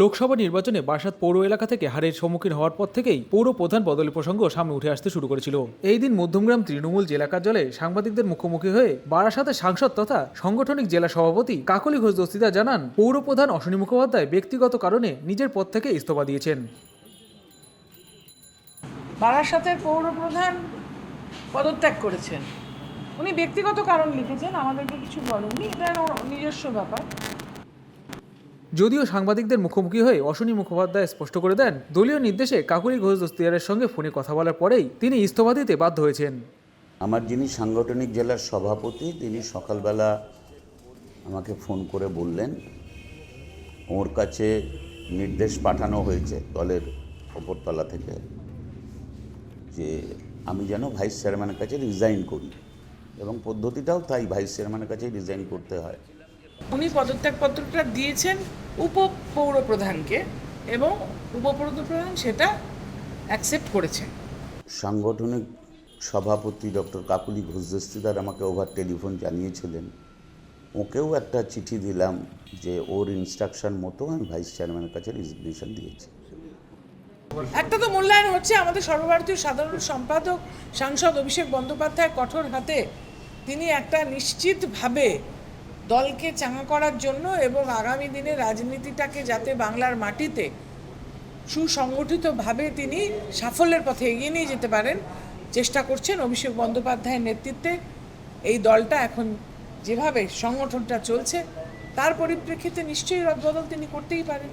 লোকসভা নির্বাচনে বারাসাত পৌর এলাকা থেকে হারের সম্মুখীন হওয়ার পর থেকেই পৌর প্রধান বদলের প্রসঙ্গ সামনে উঠে আসতে শুরু করেছিল। এই দিন মধ্যমগ্রাম তৃণমূল জেলা কার্যালয়ে সাংবাদিকদের মুখোমুখি হয়ে বারাসাতের সাংসদ তথা সাংগঠনিক জেলা সভাপতি কাকলি ঘোষ দস্তিদার জানান, পৌর প্রধান অশ্বিনী মুখোপাধ্যায় ব্যক্তিগত কারণে নিজের পদ থেকে ইস্তফা দিয়েছেন। বারাসাতের পৌর প্রধান পদত্যাগ করেছেন। উনি ব্যক্তিগত কারণ লিখেছেন, আমাদেরকে কিছু বলেননি, এটা নিজস্ব ব্যাপার। যদিও সাংবাদিকদের মুখোমুখি হয়ে অশ্বিনী মুখোপাধ্যায় স্পষ্ট করে দেন, দলীয় নির্দেশে কাকুরি ঘোষ দস্তিদারের সঙ্গে ফোনে কথা বলার পরেই তিনি ইস্তফা দিতে বাধ্য হয়েছেন। আমার যিনি সাংগঠনিক জেলার সভাপতি, তিনি সকালবেলা আমাকে ফোন করে বললেন, ওর কাছে নির্দেশ পাঠানো হয়েছে দলের ওপরতলা থেকে, যে আমি যেন ভাইস চেয়ারম্যানের কাছে রিজাইন করি। এবং পদ্ধতিটাও তাই, ভাইস চেয়ারম্যানের কাছেই রিজাইন করতে হয়। উনি পদত্যাগপত্রটা দিয়েছেন উপ পৌর প্রধানকে এবং উপপৌর প্রধান সেটা অ্যাকসেপ্ট করেছেন। সাংগঠনিক সভাপতি ডক্টর কাকুলি ঘোষদস্তিদার আমাকে ওভার টেলিফোন জানিয়েছিলেন। ওকেও একটা চিঠি দিলাম যে ওর ইনস্ট্রাকশন মতো আমি ভাইস চেয়ারম্যানের কাছে রিজিগনেশন দিয়েছি। একটা তো মূল্যায়ন হচ্ছে আমাদের সর্বভারতীয় সাধারণ সম্পাদক সাংসদ অভিষেক বন্দ্যোপাধ্যায় কঠোর হাতে তিনি একটা নিশ্চিতভাবে দলকে চাঙা করার জন্য এবং আগামী দিনে রাজনীতিটাকে যাতে বাংলার মাটিতে সুসংগঠিতভাবে তিনি সাফল্যের পথে এগিয়ে নিয়ে যেতে পারেন, চেষ্টা করছেন অভিষেক বন্দ্যোপাধ্যায়ের নেতৃত্বে এই দলটা এখন যেভাবে সংগঠনটা চলছে, তার পরিপ্রেক্ষিতে নিশ্চয়ই রদবদল তিনি করতেই পারেন।